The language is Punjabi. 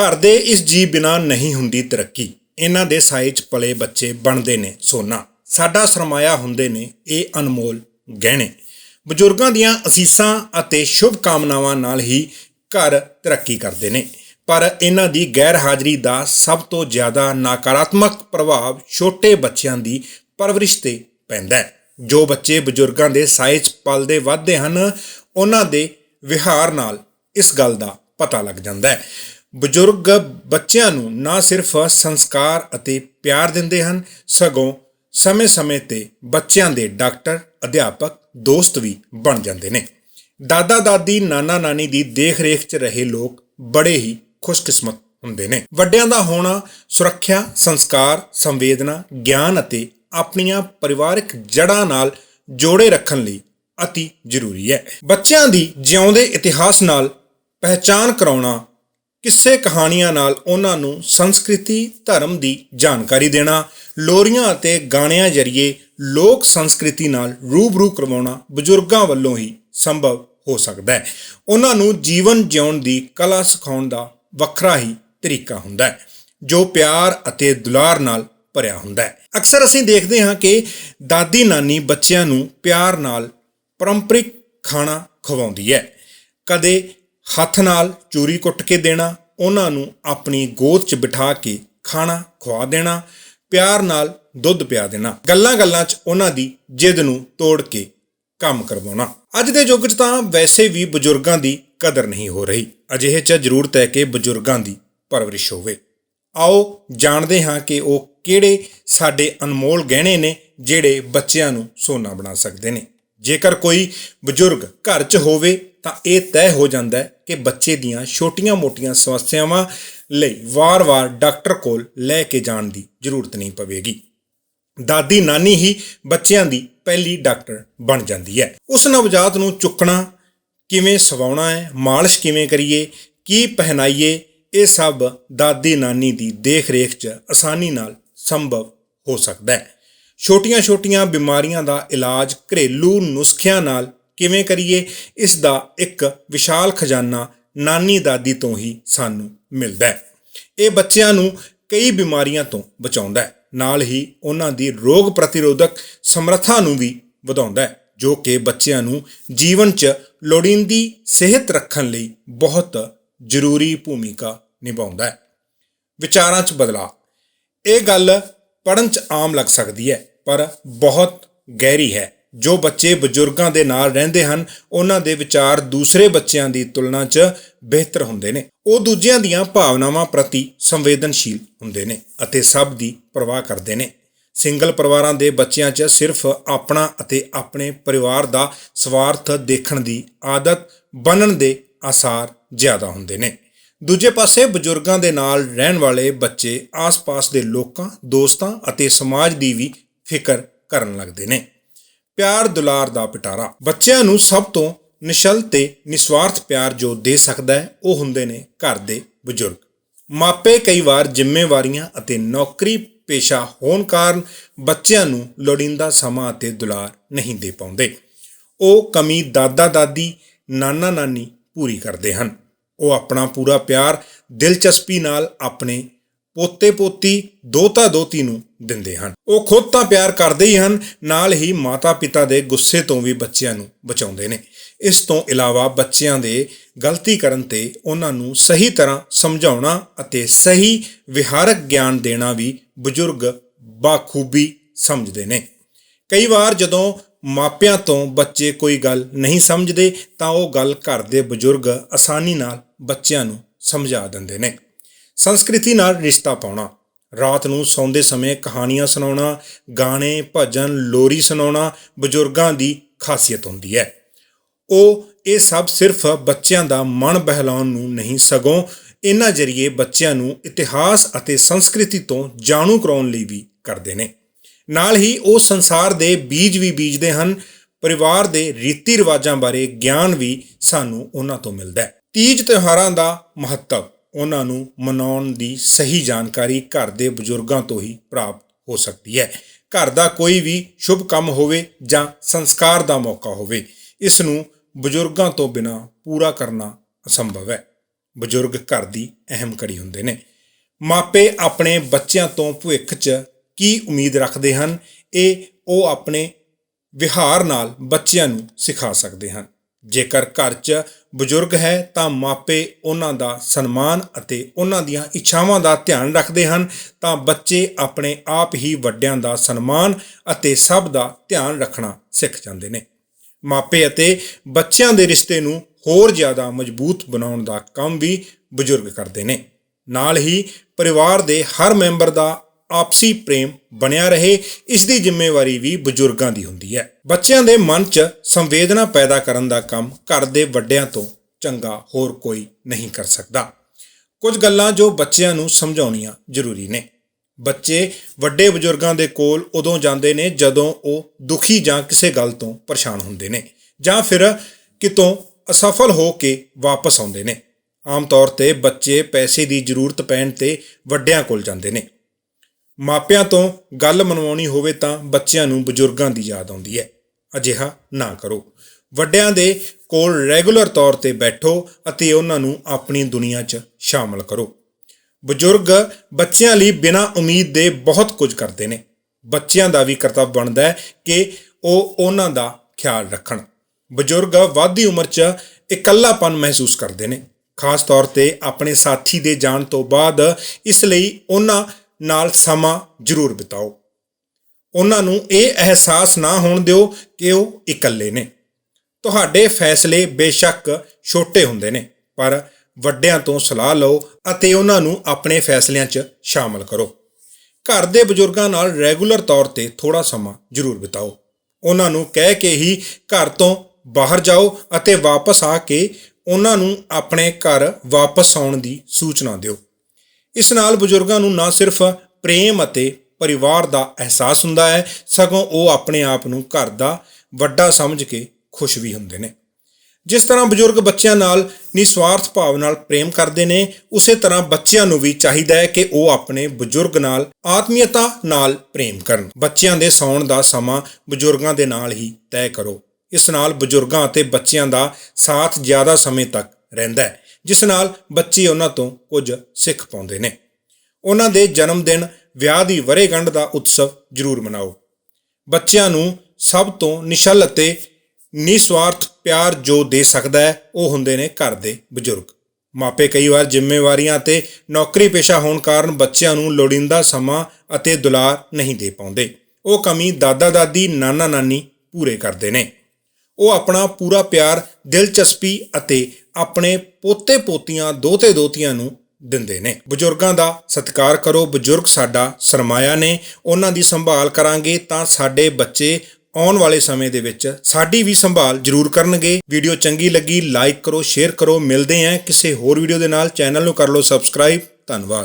ਘਰ ਦੇ ਇਸ ਜੀ ਬਿਨਾ ਨਹੀਂ ਹੁੰਦੀ ਤਰੱਕੀ। ਇਹਨਾਂ ਦੇ ਸਾਏ 'ਚ ਪਲੇ ਬੱਚੇ ਬਣਦੇ ਨੇ ਸੋਨਾ। ਸਾਡਾ ਸਰਮਾਇਆ ਹੁੰਦੇ ਨੇ ਇਹ ਅਨਮੋਲ ਗਹਿਣੇ। ਬਜ਼ੁਰਗਾਂ ਦੀਆਂ ਅਸੀਸਾਂ ਅਤੇ ਸ਼ੁਭ ਕਾਮਨਾਵਾਂ ਨਾਲ ਹੀ ਘਰ ਤਰੱਕੀ ਕਰਦੇ ਨੇ। ਪਰ ਇਹਨਾਂ ਦੀ ਗੈਰ ਹਾਜ਼ਰੀ ਦਾ ਸਭ ਤੋਂ ਜ਼ਿਆਦਾ ਨਕਾਰਾਤਮਕ ਪ੍ਰਭਾਵ ਛੋਟੇ ਬੱਚਿਆਂ ਦੀ ਪਰਵਰਿਸ਼ ਤੇ ਪੈਂਦਾ ਹੈ। ਜੋ ਬੱਚੇ ਬਜ਼ੁਰਗਾਂ ਦੇ ਸਾਏ 'ਚ ਪਲਦੇ ਵੱਧਦੇ ਹਨ, ਉਹਨਾਂ ਦੇ ਵਿਹਾਰ ਨਾਲ ਇਸ ਗੱਲ ਦਾ ਪਤਾ ਲੱਗ ਜਾਂਦਾ ਹੈ। ਬਜ਼ੁਰਗ ਬੱਚਿਆਂ ਨੂੰ ਨਾ ਸਿਰਫ ਸੰਸਕਾਰ ਅਤੇ ਪਿਆਰ ਦਿੰਦੇ ਹਨ, ਸਗੋਂ ਸਮੇਂ-ਸਮੇਂ ਤੇ ਬੱਚਿਆਂ ਦੇ ਡਾਕਟਰ, ਅਧਿਆਪਕ, ਦੋਸਤ ਵੀ ਬਣ ਜਾਂਦੇ ਨੇ। ਦਾਦਾ, ਦਾਦੀ, ਨਾਨਾ, ਨਾਨੀ ਦੀ ਦੇਖ-ਰੇਖ 'ਚ ਰਹੇ ਲੋਕ ਬੜੇ ਹੀ ਖੁਸ਼ਕਿਸਮਤ ਹੁੰਦੇ ਨੇ। ਵੱਡਿਆਂ ਦਾ ਹੋਣਾ ਸੁਰੱਖਿਆ, ਸੰਸਕਾਰ, ਸੰਵੇਦਨਾ, ਗਿਆਨ ਅਤੇ ਆਪਣੀਆਂ ਪਰਿਵਾਰਕ ਜੜ੍ਹਾਂ ਨਾਲ ਜੋੜੇ ਰੱਖਣ ਲਈ ਅਤੀ ਜ਼ਰੂਰੀ ਹੈ। ਬੱਚਿਆਂ ਦੀ ਜਿਉਂਦੇ ਇਤਿਹਾਸ ਨਾਲ ਪਹਿਚਾਨ ਕਰਾਉਣਾ ਕਿੱਸੇ ਕਹਾਣੀਆਂ ਨਾਲ ਉਹਨਾਂ ਨੂੰ ਸੰਸਕ੍ਰਿਤੀ, ਧਰਮ ਦੀ ਜਾਣਕਾਰੀ ਦੇਣਾ, ਲੋਰੀਆਂ ਅਤੇ ਗਾਣਿਆਂ ਜਰੀਏ ਲੋਕ ਸੰਸਕ੍ਰਿਤੀ ਨਾਲ ਰੂਬਰੂ ਕਰਵਾਉਣਾ ਬਜ਼ੁਰਗਾਂ ਵੱਲੋਂ ਹੀ ਸੰਭਵ ਹੋ ਸਕਦਾ ਹੈ। ਉਹਨਾਂ ਨੂੰ ਜੀਵਨ ਜਿਉਣ ਦੀ ਕਲਾ ਸਿਖਾਉਣ ਦਾ ਵੱਖਰਾ ਹੀ ਤਰੀਕਾ ਹੁੰਦਾ ਹੈ, ਜੋ ਪਿਆਰ ਅਤੇ ਦੁਲਾਰ ਨਾਲ ਭਰਿਆ ਹੁੰਦਾ ਹੈ। ਅਕਸਰ ਅਸੀਂ ਦੇਖਦੇ ਹਾਂ ਕਿ ਦਾਦੀ ਨਾਨੀ ਬੱਚਿਆਂ ਨੂੰ ਪਿਆਰ ਨਾਲ ਪਰੰਪਰਿਕ ਖਾਣਾ ਖਵਾਉਂਦੀ ਹੈ। ਕਦੇ ਹੱਥ ਨਾਲ ਚੂਰੀ ਕੁੱਟ ਕੇ ਦੇਣਾ, ਉਹਨਾਂ ਨੂੰ ਆਪਣੀ ਗੋਦ 'ਚ ਬਿਠਾ ਕੇ ਖਾਣਾ, ਖਵਾ ਦੇਣਾ, ਪਿਆਰ ਨਾਲ ਦੁੱਧ ਪਿਆ ਦੇਣਾ। ਗੱਲਾਂ-ਗੱਲਾਂ 'ਚ ਉਹਨਾਂ ਦੀ ਜਿੱਦ ਨੂੰ ਤੋੜ ਕੇ ਕੰਮ ਕਰਵਾਉਣਾ। ਅੱਜ ਦੇ ਯੁੱਗ 'ਚ ਤਾਂ ਵੈਸੇ ਵੀ ਬਜ਼ੁਰਗਾਂ ਦੀ ਕਦਰ ਨਹੀਂ ਹੋ ਰਹੀ। ਅਜਿਹੇ 'ਚ ਜ਼ਰੂਰਤ ਹੈ ਕਿ ਬਜ਼ੁਰਗਾਂ ਦੀ ਪਰਵਰਿਸ਼ ਹੋਵੇ। ਆਓ ਜਾਣਦੇ ਹਾਂ ਕਿ ਉਹ ਕਿਹੜੇ ਸਾਡੇ ਅਨਮੋਲ ਗਹਿਣੇ ਨੇ, ਜਿਹੜੇ ਬੱਚਿਆਂ ਨੂੰ ਸੋਨਾ ਬਣਾ ਸਕਦੇ ਨੇ। ਜੇਕਰ ਕੋਈ ਬਜ਼ੁਰਗ ਘਰ 'ਚ ਹੋਵੇ ਤਾਂ ਇਹ ਤੈਅ ਹੋ ਜਾਂਦਾ ਹੈ ਕਿ ਬੱਚੇ ਦੀਆਂ ਛੋਟੀਆਂ-ਮੋਟੀਆਂ ਸਮੱਸਿਆਵਾਂ ਲਈ ਵਾਰ-ਵਾਰ ਡਾਕਟਰ ਕੋਲ ਲੈ ਕੇ ਜਾਣ ਦੀ ਜ਼ਰੂਰਤ ਨਹੀਂ ਪਵੇਗੀ। ਦਾਦੀ ਨਾਨੀ ਹੀ ਬੱਚਿਆਂ ਦੀ ਪਹਿਲੀ ਡਾਕਟਰ ਬਣ ਜਾਂਦੀ ਹੈ। ਉਸ ਨਵਜਾਤ ਨੂੰ ਚੁੱਕਣਾ ਕਿਵੇਂ ਸਵਾਉਣਾ ਹੈ, ਮਾਲਿਸ਼ ਕਿਵੇਂ ਕਰੀਏ, ਕੀ ਪਹਿਨਾਈਏ, ਇਹ ਸਭ ਦਾਦੀ ਨਾਨੀ ਦੀ ਦੇਖ-ਰੇਖ 'ਚ ਆਸਾਨੀ ਨਾਲ ਸੰਭਵ ਹੋ ਸਕਦਾ ਹੈ। ਛੋਟੀਆਂ-ਛੋਟੀਆਂ ਬਿਮਾਰੀਆਂ ਦਾ ਇਲਾਜ ਘਰੇਲੂ ਨੁਸਖਿਆਂ ਨਾਲ ਕਿਵੇਂ ਕਰੀਏ? ਇਸ ਦਾ ਇੱਕ ਵਿਸ਼ਾਲ ਖਜ਼ਾਨਾ ਨਾਨੀ ਦਾਦੀ ਤੋਂ ਹੀ ਸਾਨੂੰ ਮਿਲਦਾ ਹੈ। ਇਹ ਬੱਚਿਆਂ ਨੂੰ ਕਈ ਬਿਮਾਰੀਆਂ ਤੋਂ ਬਚਾਉਂਦਾ ਹੈ। ਨਾਲ ਹੀ ਉਹਨਾਂ ਦੀ ਰੋਗ ਪ੍ਰਤੀਰੋਧਕ ਸਮਰੱਥਾ ਨੂੰ ਵੀ ਵਧਾਉਂਦਾ ਹੈ, ਜੋ ਕਿ ਬੱਚਿਆਂ ਨੂੰ ਜੀਵਨ 'ਚ ਲੋੜੀਂਦੀ ਸਿਹਤ ਰੱਖਣ ਲਈ ਬਹੁਤ ਜ਼ਰੂਰੀ ਭੂਮਿਕਾ ਨਿਭਾਉਂਦਾ ਹੈ। ਵਿਚਾਰਾਂ 'ਚ ਬਦਲਾਅ। ਇਹ ਗੱਲ ਪੜਨ 'ਚ ਆਮ ਲੱਗ ਸਕਦੀ ਹੈ, ਪਰ ਬਹੁਤ ਗਹਿਰੀ ਹੈ। ਜੋ ਬੱਚੇ ਬਜ਼ੁਰਗਾਂ ਦੇ ਨਾਲ ਰਹਿੰਦੇ ਹਨ, ਉਹਨਾਂ ਦੇ ਵਿਚਾਰ ਦੂਸਰੇ ਬੱਚਿਆਂ ਦੀ ਤੁਲਨਾ 'ਚ ਬਿਹਤਰ ਹੁੰਦੇ ਨੇ। ਉਹ ਦੂਜਿਆਂ ਦੀਆਂ ਭਾਵਨਾਵਾਂ ਪ੍ਰਤੀ ਸੰਵੇਦਨਸ਼ੀਲ ਹੁੰਦੇ ਨੇ ਅਤੇ ਸਭ ਦੀ ਪਰਵਾਹ ਕਰਦੇ ਨੇ। ਸਿੰਗਲ ਪਰਿਵਾਰਾਂ ਦੇ ਬੱਚਿਆਂ 'ਚ ਸਿਰਫ ਆਪਣਾ ਅਤੇ ਆਪਣੇ ਪਰਿਵਾਰ ਦਾ ਸਵਾਰਥ ਦੇਖਣ ਦੀ ਆਦਤ ਬਣਨ ਦੇ ਆਸਾਰ ਜ਼ਿਆਦਾ ਹੁੰਦੇ ਨੇ। ਦੂਜੇ ਪਾਸੇ ਬਜ਼ੁਰਗਾਂ ਦੇ ਨਾਲ ਰਹਿਣ ਵਾਲੇ ਬੱਚੇ ਆਸ-ਪਾਸ ਦੇ ਲੋਕਾਂ, ਦੋਸਤਾਂ ਅਤੇ ਸਮਾਜ ਦੀ ਵੀ ਫਿਕਰ ਕਰਨ ਲੱਗਦੇ ਨੇ। ਪਿਆਰ ਦੁਲਾਰ ਦਾ ਪਿਟਾਰਾ। ਬੱਚਿਆਂ ਨੂੰ ਸਭ ਤੋਂ ਨਿਸ਼ਲ ਤੇ ਨਿਸਵਾਰਥ ਪਿਆਰ ਜੋ ਦੇ ਸਕਦਾ ਹੈ, ਉਹ ਹੁੰਦੇ ਨੇ ਘਰ ਦੇ ਬਜ਼ੁਰਗ। ਮਾਪੇ ਕਈ ਵਾਰ ਜ਼ਿੰਮੇਵਾਰੀਆਂ ਅਤੇ ਨੌਕਰੀ ਪੇਸ਼ਾ ਹੋਣ ਕਾਰਨ ਬੱਚਿਆਂ ਨੂੰ ਲੋੜੀਂਦਾ ਸਮਾਂ ਅਤੇ ਦੁਲਾਰ ਨਹੀਂ ਦੇ ਪਾਉਂਦੇ। ਉਹ ਕਮੀ ਦਾਦਾ ਦਾਦੀ, ਨਾਨਾ ਨਾਨੀ ਪੂਰੀ ਕਰਦੇ ਹਨ। ਉਹ ਆਪਣਾ ਪੂਰਾ ਪਿਆਰ, ਦਿਲਚਸਪੀ ਨਾਲ ਆਪਣੇ ਪੋਤੇ ਪੋਤੀ ਦੋਤਾ ਦੋਤੀ ਨੂੰ ਦਿੰਦੇ ਹਨ। ਉਹ ਖੁਦ ਤਾਂ ਪਿਆਰ ਕਰਦੇ ਹੀ ਹਨ, ਨਾਲ ਹੀ ਮਾਤਾ ਪਿਤਾ ਦੇ ਗੁੱਸੇ ਤੋਂ ਵੀ ਬੱਚਿਆਂ ਨੂੰ ਬਚਾਉਂਦੇ ਨੇ। ਇਸ ਤੋਂ ਇਲਾਵਾ ਬੱਚਿਆਂ ਦੇ ਗਲਤੀ ਕਰਨ ਤੇ ਉਹਨਾਂ ਨੂੰ ਸਹੀ ਤਰ੍ਹਾਂ ਸਮਝਾਉਣਾ ਅਤੇ ਸਹੀ ਵਿਹਾਰਕ ਗਿਆਨ ਦੇਣਾ ਵੀ ਬਜ਼ੁਰਗ ਬਾਖੂਬੀ ਸਮਝਦੇ ਨੇ। ਕਈ ਵਾਰ ਜਦੋਂ ਮਾਪਿਆਂ ਤੋਂ ਬੱਚੇ ਕੋਈ ਗੱਲ ਨਹੀਂ ਸਮਝਦੇ, ਤਾਂ ਉਹ ਗੱਲ ਘਰ ਦੇ ਬਜ਼ੁਰਗ ਆਸਾਨੀ ਨਾਲ ਬੱਚਿਆਂ ਨੂੰ ਸਮਝਾ ਦਿੰਦੇ ਨੇ। ਸੰਸਕ੍ਰਿਤੀ ਨਾਲ ਰਿਸ਼ਤਾ ਪਾਉਣਾ। ਰਾਤ ਨੂੰ ਸੌਂਦੇ ਸਮੇਂ ਕਹਾਣੀਆਂ ਸੁਣਾਉਣਾ, ਗਾਣੇ, ਭਜਨ, ਲੋਰੀ ਸੁਣਾਉਣਾ ਬਜ਼ੁਰਗਾਂ ਦੀ ਖਾਸੀਅਤ ਹੁੰਦੀ ਹੈ। ਉਹ ਇਹ ਸਭ ਸਿਰਫ ਬੱਚਿਆਂ ਦਾ ਮਨ ਬਹਿਲਾਉਣ ਨੂੰ ਨਹੀਂ, ਸਗੋਂ ਇਹਨਾਂ ਜਰੀਏ ਬੱਚਿਆਂ ਨੂੰ ਇਤਿਹਾਸ ਅਤੇ ਸੰਸਕ੍ਰਿਤੀ ਤੋਂ ਜਾਣੂ ਕਰਾਉਣ ਲਈ ਵੀ ਕਰਦੇ ਨੇ। ਨਾਲ ਹੀ ਉਹ ਸੰਸਾਰ ਦੇ ਬੀਜ ਵੀ ਬੀਜਦੇ ਹਨ, ਪਰਿਵਾਰ ਦੇ ਰੀਤੀ ਰਿਵਾਜਾਂ ਬਾਰੇ ਗਿਆਨ ਵੀ ਸਾਨੂੰ ਉਹਨਾਂ ਤੋਂ ਮਿਲਦਾ ਹੈ। ਤੀਜ ਤਿਉਹਾਰਾਂ ਦਾ ਮਹੱਤਵ ਉਹਨਾਂ ਨੂੰ ਮਨਾਉਣ ਦੀ ਸਹੀ ਜਾਣਕਾਰੀ ਘਰ ਦੇ ਬਜ਼ੁਰਗਾਂ ਤੋਂ ਹੀ ਪ੍ਰਾਪਤ ਹੋ ਸਕਦੀ ਹੈ। ਘਰ ਦਾ ਕੋਈ ਵੀ ਸ਼ੁਭ ਕੰਮ ਹੋਵੇ ਜਾਂ ਸੰਸਕਾਰ ਦਾ ਮੌਕਾ ਹੋਵੇ, ਇਸ ਨੂੰ ਬਜ਼ੁਰਗਾਂ ਤੋਂ ਬਿਨਾ ਪੂਰਾ ਕਰਨਾ ਅਸੰਭਵ ਹੈ। ਬਜ਼ੁਰਗ ਘਰ ਦੀ ਅਹਿਮ ਕੜੀ ਹੁੰਦੇ ਨੇ। ਮਾਪੇ ਆਪਣੇ ਬੱਚਿਆਂ ਤੋਂ ਭਵਿੱਖ 'ਚ ਕੀ ਉਮੀਦ ਰੱਖਦੇ ਹਨ? ਇਹ ਉਹ ਆਪਣੇ ਵਿਹਾਰ ਨਾਲ ਬੱਚਿਆਂ ਨੂੰ ਸਿਖਾ ਸਕਦੇ ਹਨ। ਜੇਕਰ ਘਰ 'ਚ ਬਜ਼ੁਰਗ ਹੈ, ਤਾਂ ਮਾਪੇ ਉਹਨਾਂ ਦਾ ਸਨਮਾਨ ਅਤੇ ਉਹਨਾਂ ਦੀਆਂ ਇੱਛਾਵਾਂ ਦਾ ਧਿਆਨ ਰੱਖਦੇ ਹਨ, ਤਾਂ ਬੱਚੇ ਆਪਣੇ ਆਪ ਹੀ ਵੱਡਿਆਂ ਦਾ ਸਨਮਾਨ ਅਤੇ ਸਭ ਦਾ ਧਿਆਨ ਰੱਖਣਾ ਸਿੱਖ ਜਾਂਦੇ ਨੇ। ਮਾਪੇ ਅਤੇ ਬੱਚਿਆਂ ਦੇ ਰਿਸ਼ਤੇ ਨੂੰ ਹੋਰ ਜ਼ਿਆਦਾ ਮਜ਼ਬੂਤ ਬਣਾਉਣ ਦਾ ਕੰਮ ਵੀ ਬਜ਼ੁਰਗ ਕਰਦੇ ਨੇ। ਨਾਲ ਹੀ ਪਰਿਵਾਰ ਦੇ ਹਰ ਮੈਂਬਰ ਦਾ ਆਪਸੀ ਪ੍ਰੇਮ ਬਣਿਆ ਰਹੇ, ਇਸ ਦੀ ਜ਼ਿੰਮੇਵਾਰੀ ਵੀ ਬਜ਼ੁਰਗਾਂ ਦੀ ਹੁੰਦੀ ਹੈ। ਬੱਚਿਆਂ ਦੇ ਮਨ 'ਚ ਸੰਵੇਦਨਾ ਪੈਦਾ ਕਰਨ ਦਾ ਕੰਮ ਘਰ ਦੇ ਵੱਡਿਆਂ ਤੋਂ ਚੰਗਾ ਹੋਰ ਕੋਈ ਨਹੀਂ ਕਰ ਸਕਦਾ। ਕੁਝ ਗੱਲਾਂ ਜੋ ਬੱਚਿਆਂ ਨੂੰ ਸਮਝਾਉਣੀਆਂ ਜ਼ਰੂਰੀ ਨੇ। ਬੱਚੇ ਵੱਡੇ ਬਜ਼ੁਰਗਾਂ ਦੇ ਕੋਲ ਉਦੋਂ ਜਾਂਦੇ ਨੇ ਜਦੋਂ ਉਹ ਦੁਖੀ ਜਾਂ ਕਿਸੇ ਗੱਲ ਤੋਂ ਪਰੇਸ਼ਾਨ ਹੁੰਦੇ ਨੇ, ਜਾਂ ਫਿਰ ਕਿਤੋਂ ਅਸਫਲ ਹੋ ਕੇ ਵਾਪਸ ਆਉਂਦੇ ਨੇ। ਆਮ ਤੌਰ ਤੇ ਬੱਚੇ ਪੈਸੇ ਦੀ ਜ਼ਰੂਰਤ ਪੈਣ ਤੇ ਵੱਡਿਆਂ ਕੋਲ ਜਾਂਦੇ ਨੇ। ਮਾਪਿਆਂ ਤੋਂ ਗੱਲ ਮਨਵਾਉਣੀ ਹੋਵੇ ਤਾਂ ਬੱਚਿਆਂ ਨੂੰ ਬਜ਼ੁਰਗਾਂ ਦੀ ਯਾਦ ਆਉਂਦੀ ਹੈ। ਅਜਿਹਾ ਨਾ ਕਰੋ। ਵੱਡਿਆਂ ਦੇ ਕੋਲ ਰੈਗੂਲਰ ਤੌਰ ਤੇ ਬੈਠੋ ਅਤੇ ਉਹਨਾਂ ਨੂੰ ਆਪਣੀ ਦੁਨੀਆ 'ਚ ਸ਼ਾਮਲ ਕਰੋ। ਬਜ਼ੁਰਗ ਬੱਚਿਆਂ ਲਈ ਬਿਨਾਂ ਉਮੀਦ ਦੇ ਬਹੁਤ ਕੁਝ ਕਰਦੇ ਨੇ। ਬੱਚਿਆਂ ਦਾ ਵੀ ਕਰਤੱਵ ਬਣਦਾ ਹੈ ਕਿ ਉਹ ਉਹਨਾਂ ਦਾ ਖਿਆਲ ਰੱਖਣ। ਬਜ਼ੁਰਗ ਵੱਧਦੀ ਉਮਰ 'ਚ ਇਕੱਲਾਪਨ ਮਹਿਸੂਸ ਕਰਦੇ ਨੇ। ਖਾਸ ਤੌਰ ਤੇ ਆਪਣੇ ਸਾਥੀ ਦੇ ਜਾਣ ਤੋਂ ਬਾਅਦ ਇਸ ਲਈ ਉਹਨਾਂ ਨਾਲ ਸਮਾਂ ਜ਼ਰੂਰ ਬਿਤਾਓ। ਉਹਨਾਂ ਨੂੰ ਇਹ ਅਹਿਸਾਸ ਨਾ ਹੋਣ ਦਿਓ ਕਿ ਉਹ ਇਕੱਲੇ ਨੇ। ਤੁਹਾਡੇ ਫੈਸਲੇ ਬੇਸ਼ੱਕ ਛੋਟੇ ਹੁੰਦੇ ਨੇ, ਪਰ ਵੱਡਿਆਂ ਤੋਂ ਸਲਾਹ ਲਓ ਅਤੇ ਉਹਨਾਂ ਨੂੰ ਆਪਣੇ ਫੈਸਲਿਆਂ 'ਚ ਸ਼ਾਮਲ ਕਰੋ। ਘਰ ਦੇ ਬਜ਼ੁਰਗਾਂ ਨਾਲ ਰੈਗੂਲਰ ਤੌਰ ਤੇ ਥੋੜਾ ਸਮਾਂ ਜ਼ਰੂਰ ਬਿਤਾਓ। ਉਹਨਾਂ ਨੂੰ ਕਹਿ ਕੇ ਹੀ ਘਰ ਤੋਂ ਬਾਹਰ ਜਾਓ ਅਤੇ ਵਾਪਸ ਆ ਕੇ ਉਹਨਾਂ ਨੂੰ ਆਪਣੇ ਘਰ ਵਾਪਸ ਆਉਣ ਦੀ ਸੂਚਨਾ ਦਿਓ। ਇਸ ਨਾਲ ਬਜ਼ੁਰਗਾਂ ਨੂੰ ਨਾ ਸਿਰਫ ਪ੍ਰੇਮ ਅਤੇ ਪਰਿਵਾਰ ਦਾ ਅਹਿਸਾਸ ਹੁੰਦਾ ਹੈ, ਸਗੋਂ ਉਹ ਆਪਣੇ ਆਪ ਨੂੰ ਘਰ ਦਾ ਵੱਡਾ ਸਮਝ ਕੇ ਖੁਸ਼ ਵੀ ਹੁੰਦੇ ਨੇ। ਜਿਸ ਤਰ੍ਹਾਂ ਬਜ਼ੁਰਗ ਬੱਚਿਆਂ ਨਾਲ ਨਿਸਵਾਰਥ ਭਾਵ ਨਾਲ ਪ੍ਰੇਮ ਕਰਦੇ ਨੇ, ਉਸੇ ਤਰ੍ਹਾਂ ਬੱਚਿਆਂ ਨੂੰ ਵੀ ਚਾਹੀਦਾ ਹੈ ਕਿ ਉਹ ਆਪਣੇ ਬਜ਼ੁਰਗ ਨਾਲ ਆਤਮੀਅਤਾ ਨਾਲ ਪ੍ਰੇਮ ਕਰਨ। ਬੱਚਿਆਂ ਦੇ ਸੌਣ ਦਾ ਸਮਾਂ ਬਜ਼ੁਰਗਾਂ ਦੇ ਨਾਲ ਹੀ ਤੈਅ ਕਰੋ। ਇਸ ਨਾਲ ਬਜ਼ੁਰਗਾਂ ਅਤੇ ਬੱਚਿਆਂ ਦਾ ਸਾਥ ਜ਼ਿਆਦਾ ਸਮੇਂ ਤੱਕ ਰਹਿੰਦਾ ਹੈ। ਜਿਸ ਨਾਲ ਬੱਚੇ ਉਹਨਾਂ ਤੋਂ ਕੁਝ ਸਿੱਖ ਪਾਉਂਦੇ ਨੇ। ਉਹਨਾਂ ਦੇ ਜਨਮ ਦਿਨ ਵਿਆਹ ਦੀ ਵਰੇਗੰਢ ਦਾ ਉਤਸਵ ਜ਼ਰੂਰ ਮਨਾਓ। ਬੱਚਿਆਂ ਨੂੰ ਸਭ ਤੋਂ ਨਿਸ਼ਲ ਅਤੇ ਨਿਸਵਾਰਥ ਪਿਆਰ ਜੋ ਦੇ ਸਕਦਾ ਹੈ, ਉਹ ਹੁੰਦੇ ਨੇ ਘਰ ਦੇ ਬਜ਼ੁਰਗ। ਮਾਪੇ ਕਈ ਵਾਰ ਜ਼ਿੰਮੇਵਾਰੀਆਂ ਤੇ ਨੌਕਰੀ ਪੇਸ਼ਾ ਹੋਣ ਕਾਰਨ ਬੱਚਿਆਂ ਨੂੰ ਲੋੜੀਂਦਾ ਸਮਾਂ ਅਤੇ ਦੁਲਾਰ ਨਹੀਂ ਦੇ ਪਾਉਂਦੇ। ਉਹ ਕਮੀ ਦਾਦਾ, ਦਾਦੀ, ਨਾਨਾ, ਨਾਨੀ ਪੂਰੇ ਕਰਦੇ ਨੇ। ਉਹ ਆਪਣਾ ਪੂਰਾ ਪਿਆਰ, ਦਿਲਚਸਪੀ ਅਤੇ ਆਪਣੇ ਪੋਤੇ ਪੋਤੀਆਂ ਦੋਤੇ ਦੋਤੀਆਂ ਨੂੰ ਦਿੰਦੇ ਨੇ। ਬਜ਼ੁਰਗਾਂ ਦਾ ਸਤਿਕਾਰ ਕਰੋ। ਬਜ਼ੁਰਗ ਸਾਡਾ ਸਰਮਾਇਆ ਨੇ, ਉਹਨਾਂ ਦੀ ਸੰਭਾਲ ਕਰਾਂਗੇ ਤਾਂ ਸਾਡੇ ਬੱਚੇ ਆਉਣ ਵਾਲੇ ਸਮੇਂ ਦੇ ਵਿੱਚ ਸਾਡੀ ਵੀ ਸੰਭਾਲ ਜ਼ਰੂਰ ਕਰਨਗੇ। ਵੀਡੀਓ ਚੰਗੀ ਲੱਗੀ, ਲਾਈਕ ਕਰੋ, ਸ਼ੇਅਰ ਕਰੋ। ਮਿਲਦੇ ਆਂ ਕਿਸੇ ਹੋਰ ਵੀਡੀਓ ਦੇ ਨਾਲ। ਚੈਨਲ ਨੂੰ ਕਰ ਲਓ ਸਬਸਕ੍ਰਾਈਬ। ਧੰਨਵਾਦ।